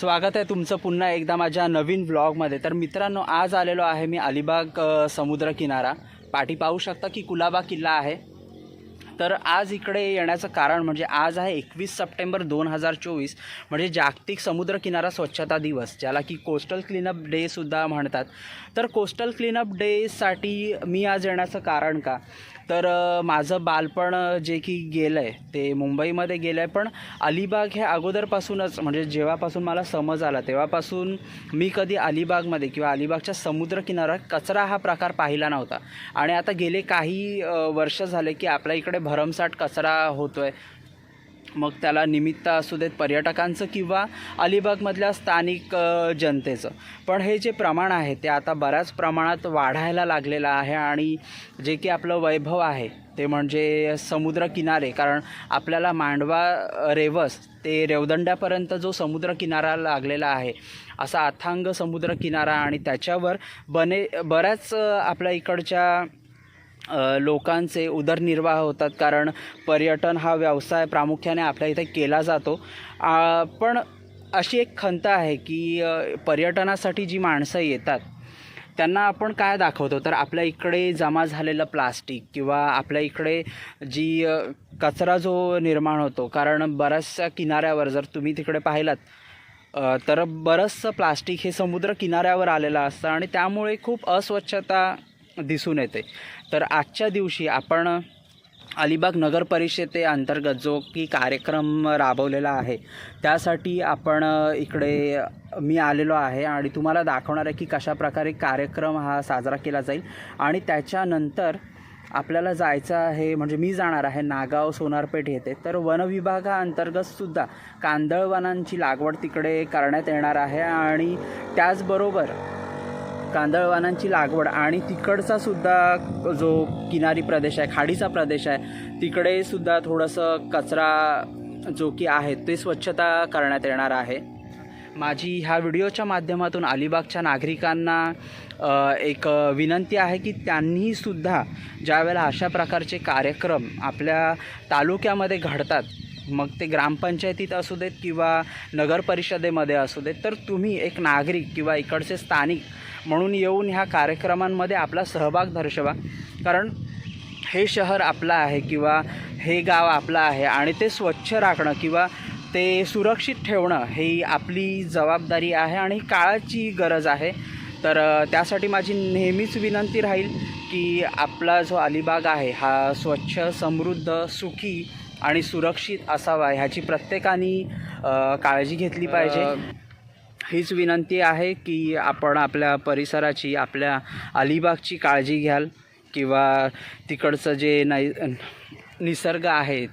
स्वागत आहे तुमचं पुन्हा एकदा माझ्या नवीन ब्लॉगमध्ये तर मित्रांनो आज आलेलो आहे मी अलिबाग समुद्र किनारा. पाठी पाहू शकता की कुलाबा किल्ला आहे. तर आज इकडे येण्याचं कारण म्हणजे आज आहे एकवीस सप्टेंबर दोन हजार चोवीस म्हणजे जागतिक समुद्र किनारा स्वच्छता दिवस ज्याला की कोस्टल क्लीनअप डेसुद्धा म्हणतात. तर कोस्टल क्लीनअप डेसाठी मी आज येण्याचं कारण का? तर माझं बालपण जे की गेलं आहे ते मुंबईमध्ये गेलं आहे पण अलिबाग हे अगोदरपासूनच म्हणजे जेव्हापासून मला समज आला तेव्हापासून मी कधी अलिबागमध्ये किंवा अलिबागच्या समुद्रकिनाऱ्यात कचरा हा प्रकार पाहिला नव्हता. आणि आता गेले काही वर्ष झाले की आपल्या इकडे भरमसाठ कचरा होतो आहे मग त्याला निमित्त असू देत पर्यटकांचं किंवा अलिबागमधल्या स्थानिक जनतेचं. पण हे जे प्रमाण आहे ते आता बऱ्याच प्रमाणात वाढायला लागलेलं आहे आणि जे की आपलं वैभव आहे ते म्हणजे समुद्रकिनारे. कारण आपल्याला मांडवा रेवस ते रेवदंड्यापर्यंत जो समुद्रकिनारा लागलेला आहे असा अथांग समुद्रकिनारा आणि त्याच्यावर बने बऱ्याच आपल्या इकडच्या लोकांचे उदरनिर्वाह होतात कारण पर्यटन हा व्यवसाय प्रामुख्याने आपल्या इथे केला जातो. पण अशी एक खंत आहे की पर्यटनासाठी जी माणसं येतात त्यांना आपण काय दाखवतो? तर आपल्या इकडे जमा झालेलं प्लास्टिक किंवा आपल्या इकडे जी कचरा जो निर्माण होतो कारण बऱ्याचशा किनाऱ्यावर जर तुम्ही तिकडे पाहिलात तर बरंचसं प्लास्टिक हे समुद्र किनाऱ्यावर आलेलं असतं आणि त्यामुळे खूप अस्वच्छता दिसून येते. तर आजच्या दिवशी आपण अलिबाग नगर परिषदेअंतर्गत जो की कार्यक्रम राबवलेला आहे त्यासाठी आपण इकडे मी आलेलो आहे आणि तुम्हाला दाखवणार आहे की कशाप्रकारे कार्यक्रम हा साजरा केला जाईल आणि त्याच्यानंतर आपल्याला जायचं आहे म्हणजे मी जाणार आहे नागाव सोनारपेठ येथे. तर वनविभागाअंतर्गतसुद्धा कांदळवनांची लागवड तिकडे करण्यात येणार आहे आणि त्याचबरोबर कांदळवानांची लागवड आणि तिकडचा सुद्धा जो किनारी प्रदेश आहे खाडीचा प्रदेश आहे तिकडे सुद्धा थोडंसं कचरा जो की आहे ते स्वच्छता करण्यात येणार आहे. माझी ह्या व्हिडिओच्या माध्यमातून अलिबागच्या नागरिकांना एक विनंती आहे की त्यांनीसुद्धा ज्यावेळेला अशा प्रकारचे कार्यक्रम आपल्या तालुक्यामध्ये घडतात मग ते ग्रामपंचायतीत असू देत किंवा नगरपरिषदेमध्ये असू देत तर तुम्ही एक नागरिक किंवा इकडचे स्थानिक म्हणून येऊन ह्या कार्यक्रमांमध्ये आपला सहभाग दर्शवा. कारण हे शहर आपलं आहे किंवा हे गाव आपलं आहे आणि ते स्वच्छ राखणं किंवा ते सुरक्षित ठेवणं ही आपली जबाबदारी आहे आणि काळाची गरज आहे. तर त्यासाठी माझी नेहमीच विनंती राहील की आपला जो अलिबाग आहे हा स्वच्छ समृद्ध सुखी आणि सुरक्षित असावा ह्याची प्रत्येकाने काळजी घेतली पाहिजे. हीच विनंती आहे की आपण आपल्या परिसराची आपल्या अलिबागची काळजी घ्याल किंवा तिकडचं जे नै निसर्ग आहे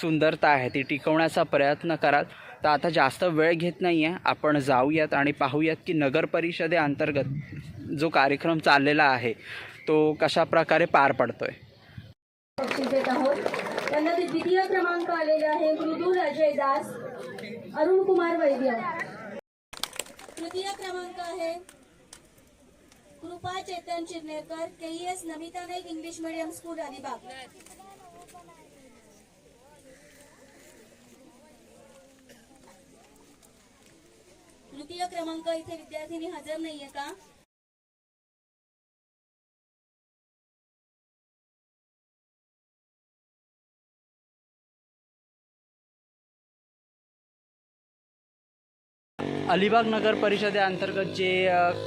सुंदरता आहे ती टिकवण्याचा प्रयत्न कराल. तर आता जास्त वेळ घेत नाही आहे आपण जाऊयात आणि पाहूयात की नगर परिषदेअंतर्गत जो कार्यक्रम चाललेला आहे तो कशा प्रकारे पार पडतो आहे द्वितीय क्रमांक आलेले आहे. मृदुल अजय दास अरुण कुमार वैद्य. तृतीय क्रमांक आहे. Krupa Chetan Chiranekar K S Namita Naik English medium school Alibag. तृतीय क्रमांक इथे विद्यार्थिनी हजर नाहीये का? अलिबाग नगर परिषदेअंतर्गत जे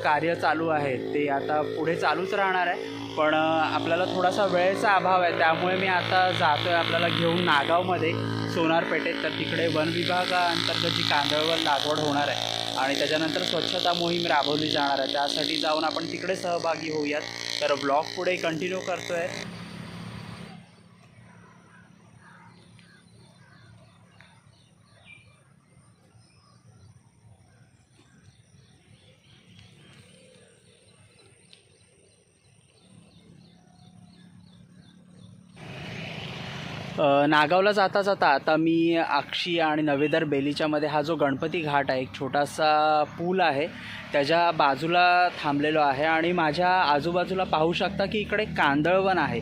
कार्य चालू आहे ते आता पुढे चालूच राहणार आहे. पण आपल्याला थोडासा वेळेचा अभाव आहे त्यामुळे मी आता जातो आहे आपल्याला घेऊन नागावमध्ये सोनारपेठेत तर तिकडे वन विभागाअंतर्गत जी कांदळवर लागवड होणार आहे आणि त्याच्यानंतर स्वच्छता मोहीम राबवली जाणार आहे. त्यासाठी जाऊन आपण तिकडे सहभागी होऊयात. तर ब्लॉग पुढे कंटिन्यू करतो आहे नागावला जाता जाता आता मी आक्षी आणि नवेदर बेलीच्यामध्ये हा जो गणपती घाट आहे एक छोटासा पूल आहे त्याच्या बाजूला थांबलेलो आहे आणि माझ्या आजूबाजूला पाहू शकता की इकडे कांदळवन आहे.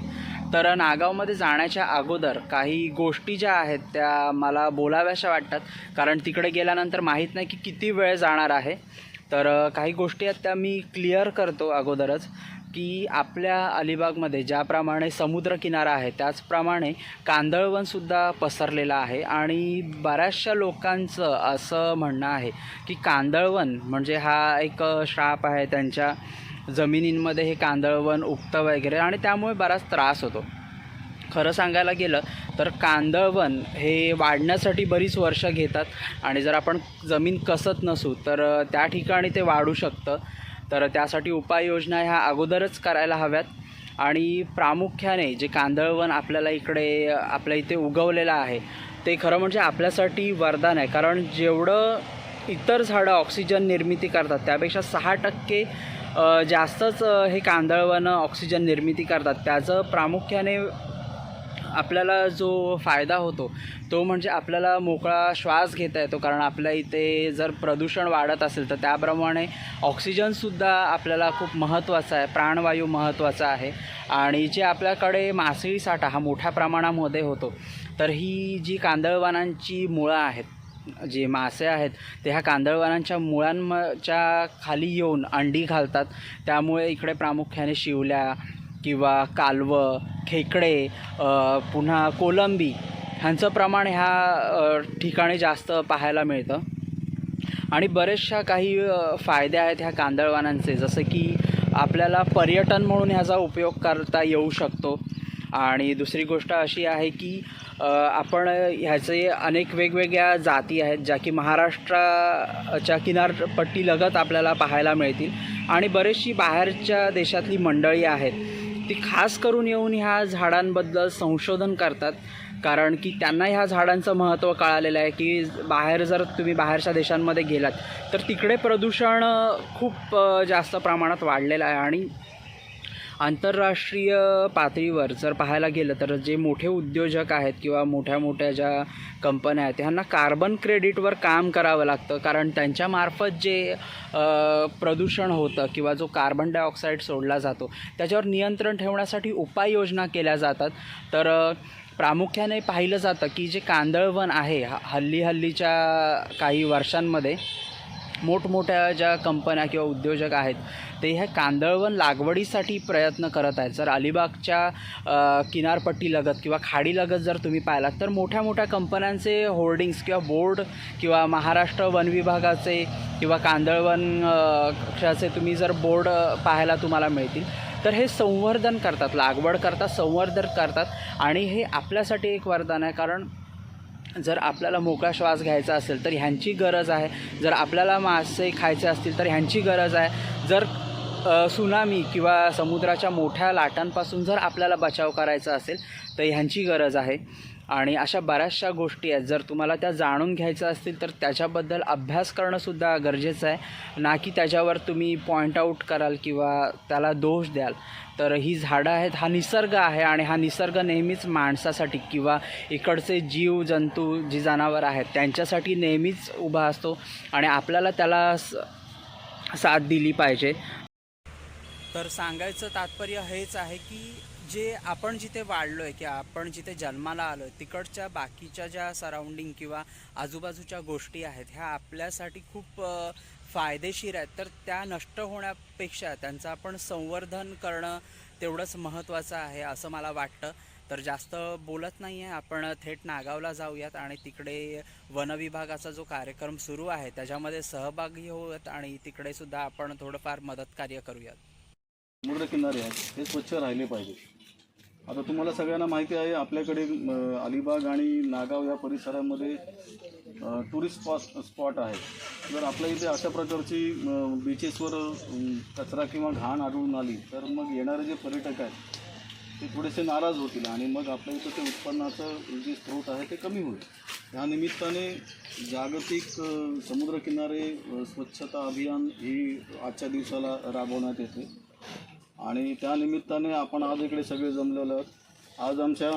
तर नागावमध्ये जाण्याच्या अगोदर काही गोष्टी ज्या आहेत त्या मला बोलाव्याशा वाटतात. कारण तिकडे गेल्यानंतर माहीत नाही की किती वेळ जाणार आहे. तर काही गोष्टी आहेत त्या मी क्लिअर करतो अगोदरच. की आपल्या अलिबागमध्ये ज्याप्रमाणे समुद्रकिनारा आहे त्याचप्रमाणे कांदळवनसुद्धा पसरलेलं आहे. आणि बऱ्याचशा लोकांचं असं म्हणणं आहे की कांदळवन म्हणजे हा एक श्राप आहे त्यांच्या जमिनींमध्ये हे कांदळवन उगतं वगैरे आणि त्यामुळे बराच त्रास होतो. खरं सांगायला गेलं तर कांदळवन हे वाढण्यासाठी बरीच वर्ष घेतात आणि जर आपण जमीन कसत नसू तर त्या ठिकाणी ते वाढू शकतं. तर त्यासाठी उपाययोजना ह्या अगोदरच करायला हव्यात. आणि प्रामुख्याने जे कांदळवन आपल्याला इकडे आपल्या इथे उगवलेलं आहे ते खरं म्हणजे आपल्यासाठी वरदान आहे. कारण जेवढं इतर झाडं ऑक्सिजन निर्मिती करतात त्यापेक्षा सहा टक्के जास्तच हे कांदळवनं ऑक्सिजन निर्मिती करतात. त्याचं प्रामुख्याने आपल्याला जो फायदा होतो तो म्हणजे आपल्याला मोकळा श्वास घेता येतो. कारण आपल्या इथे जर प्रदूषण वाढत असेल तर त्याप्रमाणे ऑक्सिजनसुद्धा आपल्याला खूप महत्त्वाचा आहे. प्राणवायू महत्त्वाचा आहे. आणि जे आपल्याकडे मासळी साठा हा मोठ्या प्रमाणामध्ये होतो तर ही जी कांदळवानांची मुळं आहेत जे मासे आहेत ते ह्या कांदळवानांच्या मुळांच्या खाली येऊन अंडी घालतात. त्यामुळे इकडे प्रामुख्याने शिवल्या किंवा कालवं खेकडे पुन्हा कोलंबी ह्यांचं प्रमाण ह्या ठिकाणी जास्त पाहायला मिळतं. आणि बरेचशा काही फायदे आहेत ह्या कांदळवानांचे. जसं की आपल्याला पर्यटन म्हणून ह्याचा उपयोग करता येऊ शकतो. आणि दुसरी गोष्ट अशी आहे की आपण ह्याचे अनेक वेगवेगळ्या जाती आहेत ज्या की महाराष्ट्राच्या किनारपट्टीलगत आपल्याला पाहायला मिळतील. आणि बरीचशी बाहेरच्या देशातली मंडळी आहेत. ती खास करून येऊन ह्या झाडांबद्दल संशोधन करतात. कारण की त्यांना ह्या झाडांचं महत्त्व कळालेलं आहे की बाहेर जर तुम्ही बाहेरच्या देशांमध्ये गेलात तर तिकडे प्रदूषण खूप जास्त प्रमाणात वाढलेलं आहे आणि आंतरराष्ट्रीय पातळीवर जर पाहायला गेलं तर जे मोठे उद्योजक आहेत किंवा मोठ्या मोठ्या ज्या कंपन्या आहेत ह्यांना कार्बन क्रेडिटवर काम करावं लागतं. कारण त्यांच्यामार्फत जे प्रदूषण होतं किंवा जो कार्बन डायऑक्साईड सोडला जातो त्याच्यावर नियंत्रण ठेवण्यासाठी उपाययोजना केल्या जातात. तर प्रामुख्याने पाहिलं जातं की जे कांदळवन आहे ह- हल्ली हल्लीच्या काही वर्षांमध्ये मोठमोठ्या ज्या कंपन्या किंवा उद्योजक आहेत ते ह्या कांदळवन लागवडीसाठी प्रयत्न करत आहेत. जर अलिबागच्या किनारपट्टीलगत किंवा खाडीलगत जर तुम्ही पाहिलात तर मोठ्या मोठ्या कंपन्यांचे होर्डिंग्स किंवा बोर्ड किंवा महाराष्ट्र वन विभागाचे किंवा कांदळवन कक्षाचे तुम्ही जर बोर्ड पाहायला तुम्हाला मिळतील तर हे संवर्धन करतात लागवड करतात संवर्धन करतात आणि हे आपल्यासाठी एक वरदान आहे. कारण जर आपल्याला मोकळा श्वास घ्यायचा असेल तर ह्यांची गरज आहे. जर आपल्याला मासे खायचे असतील तर ह्यांची गरज आहे. जर सुनामी किंवा समुद्राच्या मोठ्या लाटांपासून जर आपल्याला बचाव करायचा असेल तर ह्यांची गरज आहे. आणि अशा बऱ्याचशा गोष्टी आहेत. जर तुम्हाला त्या जाणून घ्यायच्या असतील तर त्याच्याबद्दल अभ्यास करणंसुद्धा गरजेचं आहे. ना की त्याच्यावर तुम्ही पॉईंट आऊट कराल किंवा त्याला दोष द्याल. तर ही झाडं आहेत हा निसर्ग आहे आणि हा निसर्ग नेहमीच माणसासाठी किंवा इकडचे जीव जंतू जी जनावर आहेत त्यांच्यासाठी नेहमीच उभा असतो आणि आपल्याला त्याला स- साथ दिली पाहिजे. तर सांगायचं तात्पर्य हेच आहे की जे आपण जिथे वाढलो आहे किंवा आपण जिथे जन्माला आलो आहे तिकडच्या बाकीच्या ज्या सराउंडिंग किंवा आजूबाजूच्या गोष्टी आहेत ह्या आपल्यासाठी खूप फायदेशीर आहेत. तर त्या नष्ट होण्यापेक्षा त्यांचं आपण संवर्धन करणं तेवढंच महत्त्वाचं आहे असं मला वाटतं. तर जास्त बोलत नाही आहे आपण थेट नागावला जाऊयात आणि तिकडे वनविभागाचा जो कार्यक्रम सुरू आहे त्याच्यामध्ये सहभागी होऊयात आणि तिकडे सुद्धा आपण थोडंफार मदत कार्य करूयात. समुद्र किनारे आहेत हे स्वच्छ राहिले पाहिजे. आता तुम्हाला सगळ्यांना माहिती आहे आपल्याकडे अलिबाग आणि नागाव या परिसरामध्ये टुरिस्ट स्पॉट स्पॉट आहे. जर आपल्या इथे अशा प्रकारची बीचेसवर कचरा किंवा घाण आढळून आली तर मग येणारे जे पर्यटक आहेत ते थोडेसे नाराज होतील आणि मग आपल्या इथं ते उत्पन्नाचं जे स्रोत आहे ते कमी होईल. या निमित्ताने जागतिक समुद्रकिनारे स्वच्छता अभियान ही आजच्या दिवसाला राबवण्यात येते. आणि त्या निमित्ताने आपण आज इकडे सगळे जमलेलो आहोत. आज आमच्या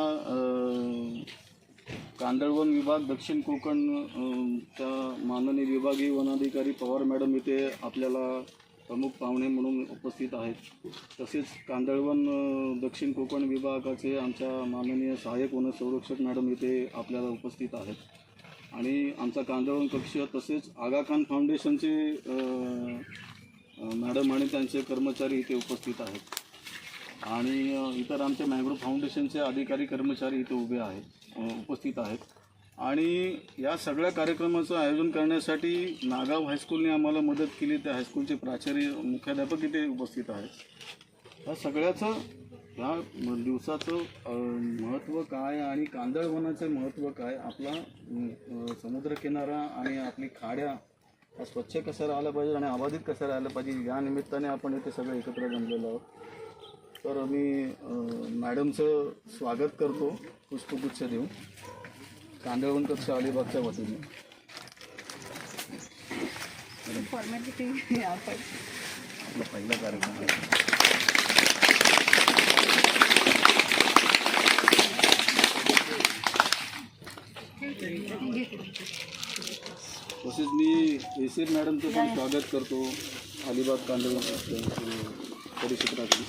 कांदळवन विभाग दक्षिण कोकण त्या माननीय विभागीय वनाधिकारी पवार मॅडम इथे आपल्याला प्रमुख पाहुणे म्हणून उपस्थित आहेत. तसेच कांदळवन दक्षिण कोकण विभागाचे आमच्या माननीय सहाय्यक वन संरक्षक मॅडम इथे आपल्याला उपस्थित आहेत. आणि आमचा कांदळवन कक्ष तसेच आगाखान फाउंडेशनचे मॅडम आणि त्यांचे कर्मचारी इथे उपस्थित आहेत. आणि इतर आमचे मॅंग्रोव्ह फाउंडेशनचे अधिकारी कर्मचारी इथे उभे आहेत उपस्थित आहेत. आणि या सगळ्या कार्यक्रमाचं आयोजन करण्यासाठी नागाव हायस्कूलने आम्हाला मदत केली. त्या हायस्कूलचे प्राचार्य मुख्याध्यापक इथे उपस्थित आहेत. या सगळ्याचं ह्या दिवसाचं महत्त्व काय आणि कांदळवनाचं महत्त्व काय आपला समुद्रकिनारा आणि आपली खाड्या ह्या स्वच्छ कसं राहायला पाहिजे आणि अबाधित कसं राहायला पाहिजे. या निमित्ताने आपण इथे सगळे एकत्र जमलेलो आहोत. तर मी मॅडमचं स्वागत करतो. पुष्पगुच्छ देऊन. कांदळवन कक्ष अलिबागच्या वतीने आपला पहिला कार्यक्रम आहे तसेच मी एसीर मॅडमचं पण स्वागत करतो. अलिबाग कांदळवन परिक्षेत्रातून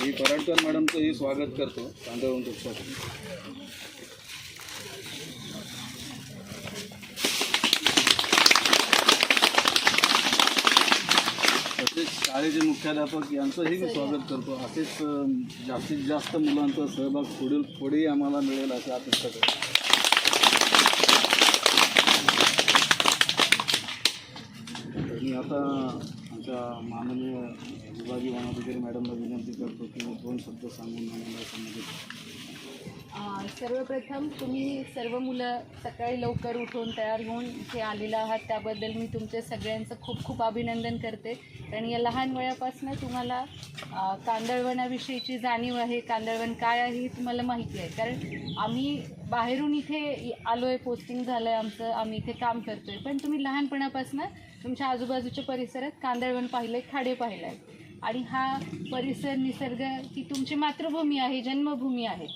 मी पराडकर मॅडमचंही स्वागत करतो कांदळवन कक्षातून तसेच शाळेचे मुख्याध्यापक यांचंही मी स्वागत करतो. असेच जास्तीत जास्त मुलांचा सहभाग पुढील पुढेही आम्हाला मिळेल अशी अपेक्षा करतो तर मी आता आमच्या माननीय विभागीय वनाधिकारी मॅडमला विनंती करतो की दोन शब्द सांगून आम्हाला संबंधित सर्वप्रथम तुम्ही सर्व मुलं सकाळी लवकर उठून तयार होऊन इथे आलेला आहात त्याबद्दल मी तुमचे सगळ्यांचं खूप खूप अभिनंदन करते. कारण या लहान वयापासून तुम्हाला कांदळवनाविषयीची जाणीव आहे. कांदळवन काय आहे हे तुम्हाला माहिती आहे. कारण आम्ही बाहेरून इथे आलो आहे पोस्टिंग झालं आहे आमचं आम्ही इथे काम करतो आहे पण तुम्ही लहानपणापासून तुमच्या आजूबाजूच्या परिसरात कांदळवन पाहिलं आहे खाडे पाहिलं आहे आणि हा परिसर निसर्ग ही तुमची मातृभूमी आहे जन्मभूमी आहे.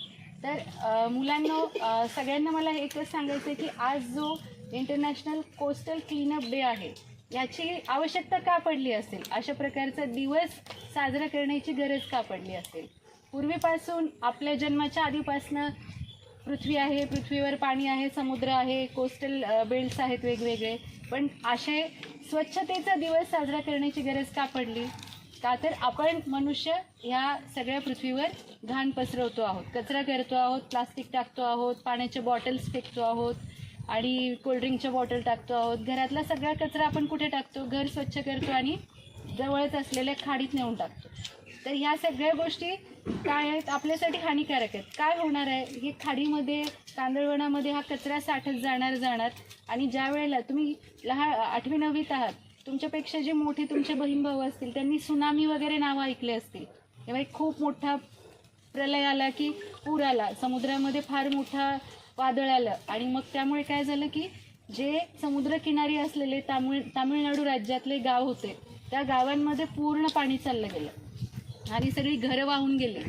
तर मुलांना मुलांनो सगळ्यांना मला एकच सांगायचं आहे की आज जो इंटरनॅशनल कोस्टल क्लीनअप डे आहे याची आवश्यकता का पडली असेल? अशा प्रकारचा दिवस साजरा करण्याची गरज का पडली असेल? पूर्वीपासून आपल्या जन्माच्या आधीपासनं पृथ्वी आहे पृथ्वीवर पाणी आहे समुद्र आहे कोस्टल बेल्ट्स आहेत वेगवेगळे. पण असे स्वच्छतेचा दिवस साजरा करण्याची गरज का पडली? का तर आपण मनुष्य ह्या सगळ्या पृथ्वीवर घाण पसरवतो आहोत. कचरा करतो आहोत प्लास्टिक टाकतो आहोत पाण्याच्या बॉटल्स फेकतो आहोत आणि कोल्ड्रिंकच्या बॉटल टाकतो आहोत. घरातला सगळा कचरा आपण कुठे टाकतो? घर स्वच्छ करतो आणि जवळच असलेल्या खाडीत नेऊन टाकतो. तर ह्या सगळ्या गोष्टी काय आहेत आपल्यासाठी हानिकारक आहेत. काय होणार आहे? हे खाडीमध्ये तांदळवणामध्ये हा कचरा साठत जाणार जाणार. आणि ज्या वेळेला तुम्ही लहान आठवी नववीत आहात तुमच्यापेक्षा जे मोठे तुमचे बहीण भाऊ असतील त्यांनी सुनामी वगैरे नावं ऐकले असतील. तेव्हा एक खूप मोठा प्रलय आला की पूर आला. समुद्रामध्ये फार मोठा वादळ आलं. आणि मग त्यामुळे काय झालं की जे समुद्रकिनारी असलेले तामिळ तामिळनाडू राज्यातले गाव होते त्या गावांमध्ये पूर्ण पाणी चाललं गेलं. आणि सगळी घरं वाहून गेली.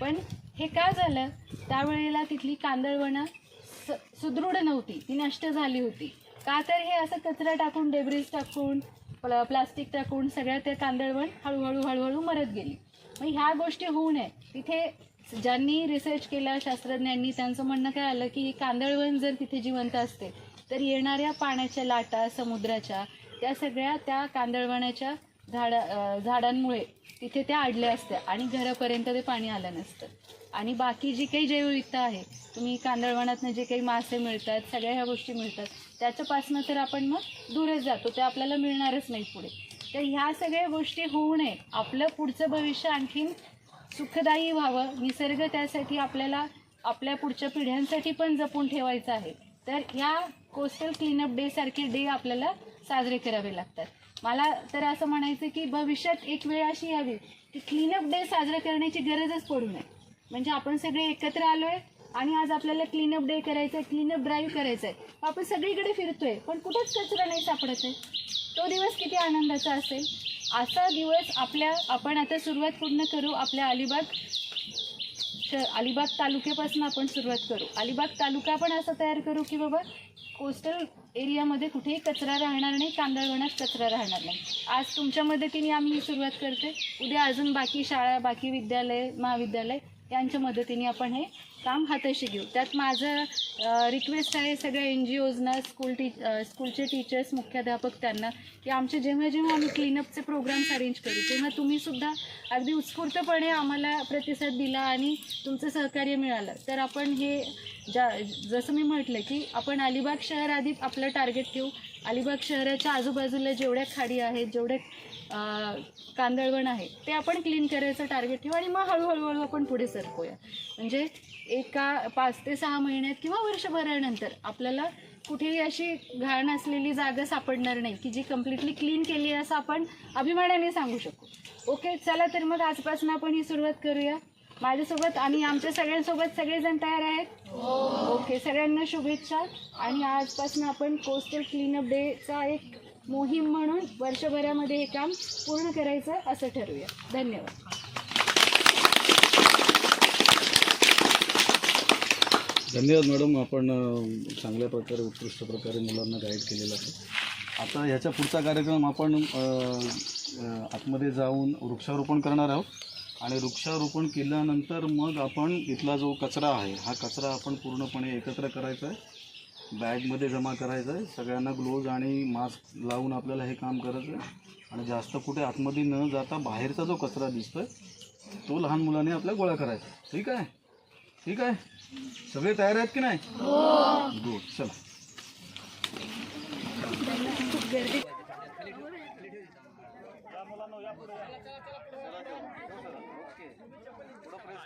पण हे का झालं? त्यावेळेला तिथली कांदळवणं स सुदृढ नव्हती. ती नष्ट झाली होती. का तर हे असं कचरा टाकून डेब्रिज टाकून प्ल प्लास्टिक टाकून सगळ्या त्या कांदळवण हळूहळू हळूहळू मरत गेली. मग ह्या गोष्टी होऊ नये तिथे ज्यांनी रिसर्च केला शास्त्रज्ञांनी त्यांचं म्हणणं काय आलं की ही जर तिथे जिवंत असते तर येणाऱ्या पाण्याच्या लाटा समुद्राच्या त्या सगळ्या त्या कांदळवणाच्या झाडा झाडांमुळे तिथे त्या अडल्या असत्या आणि घरापर्यंत ते पाणी आलं नसतं. आणि बाकी जी काही जैवविविधता आहे तुम्ही कांदळवनातनं जे काही मासे मिळतात सगळ्या ह्या गोष्टी मिळतात त्याच्यापासनं तर आपण मग दूरच जातो ते आपल्याला मिळणारच नाही पुढे. तर ह्या सगळ्या गोष्टी होऊ नये. आपलं पुढचं भविष्य आणखीन सुखदायी व्हावं. निसर्ग त्यासाठी आपल्याला आपल्या पुढच्या पिढ्यांसाठी पण जपून ठेवायचं आहे. तर ह्या कोस्टल क्लीनअप डेसारखे डे आपल्याला साजरे करावे लागतात. मला तर असं म्हणायचं की भविष्यात एक वेळ अशी यावी की क्लीनअप डे साजरा करण्याची गरजच पडू नये. म्हणजे आपण सगळे एकत्र आलोय आणि आज आपल्याला क्लीनअप डे करायचा आहे क्लीनअप ड्राईव्ह करायचं आहे आपण सगळीकडे फिरतोय पण कुठंच कचरा नाही सापडत आहे. तो दिवस किती आनंदाचा असेल. असा दिवस आपल्या आपण आता सुरुवात पूर्ण करू आपल्या अलिबाग श अलिबाग तालुक्यापासून आपण सुरुवात करू. अलिबाग तालुका पण असा तयार करू की बाबा कोस्टल एरियामध्ये कुठेही कचरा राहणार नाही कांदळवनात कचरा राहणार नाही. आज तुमच्या मदतीने आम्ही ही सुरुवात करते. उद्या अजून बाकी शाळा बाकी विद्यालय महाविद्यालय यांच्या मदतीने आपण हे काम हाताशी घेऊ. त्यात माझं रिक्वेस्ट आहे सगळ्या एन जी ओजना स्कूल टी स्कूलचे टीचर्स मुख्याध्यापक त्यांना की आमचे जेव्हा जेव्हा आम्ही क्लीनअपचे प्रोग्राम्स अरेंज करू तेव्हा तुम्हीसुद्धा अगदी उत्स्फूर्तपणे आम्हाला प्रतिसाद दिला आणि तुमचं सहकार्य मिळालं. तर आपण हे ज्या जसं मी म्हटलं की आपण अलिबाग शहर आधी आपलं टार्गेट ठेवू अलिबाग शहराच्या आजूबाजूला जेवढ्या खाडी आहेत जेवढ्या कांदळवण आहे ते आपण क्लीन करायचं टार्गेट ठेवू आणि मग हळूहळूहळू आपण पुढे सरकूया. म्हणजे एका पाच ते सहा महिन्यात किंवा वर्षभरानंतर आपल्याला कुठेही अशी घाण असलेली जागा सापडणार नाही की जी कम्प्लिटली क्लीन केली आहे असं आपण अभिमानाने सांगू शकू. ओके चला तर मग आजपासून आपण ही सुरुवात करूया. माझ्यासोबत आणि आमच्या सगळ्यांसोबत सगळेजण तयार आहेत? ओके सगळ्यांना शुभेच्छा. आणि आजपासून आपण कोस्टल क्लीनअप डेचा एक मोहीम म्हणून वर्षभरामध्ये हे काम पूर्ण करायचं असं ठरवूया. धन्यवाद. धन्यवाद मॅडम आपण चांगल्या प्रकारे उत्कृष्ट प्रकारे मुलांना गाईड केलेलं आहे. आता ह्याच्या पुढचा कार्यक्रम आपण आतमध्ये जाऊन वृक्षारोपण करणार आहोत. आणि वृक्षारोपण केल्यानंतर मग आपण इथला जो कचरा आहे हा कचरा आपण पूर्णपणे एकत्र करायचा आहे. बॅगमध्ये जमा करायचा आहे. सगळ्यांना ग्लोव्ज आणि मास्क लावून आपल्याला हे काम करायचं आहे. आणि जास्त कुठे आतमध्ये न जाता बाहेरचा जो कचरा दिसतोय तो लहान मुलांनी आपल्या गोळा करायचा ठीक आहे? ठीक आहे? सगळे तयार आहेत की नाही? गुड. चला.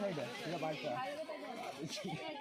না এটা এটা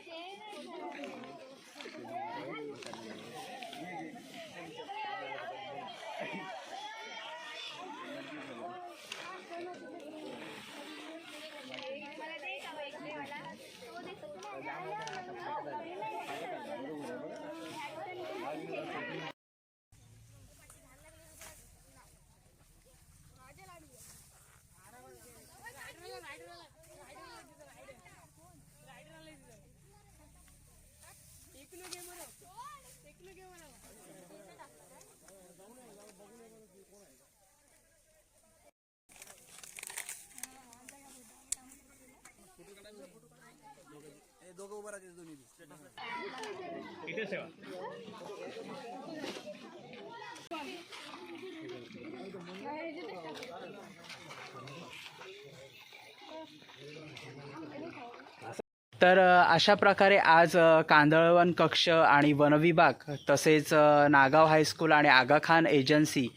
qué se? तर अशा प्रकारे आज कांदळवन कक्ष आणि वनविभाग तसेच नागाव हायस्कूल आणि आगाखान एजन्सी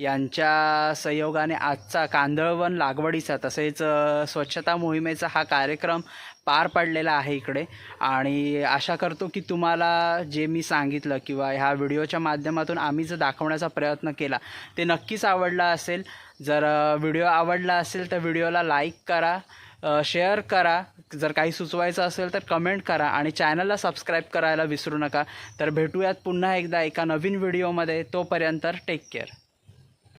यांच्या सहयोगाने आजचा कांदळवन लागवडीचा तसेच स्वच्छता मोहिमेचा हा कार्यक्रम पार पडलेला आहे इकडे. आणि आशा करतो की तुम्हाला जे मी सांगितलं किंवा ह्या व्हिडिओच्या माध्यमातून आम्ही जर दाखवण्याचा प्रयत्न केला ते नक्कीच आवडला असेल. जर व्हिडिओ आवडला असेल तर व्हिडिओला लाईक करा. शेअर करा. जर काही सुचवायचं असेल तर कमेंट करा आणि चॅनलला सबस्क्राईब करायला विसरू नका. तर भेटूयात पुन्हा एकदा एका नवीन व्हिडिओमध्ये तोपर्यंत टेक केअर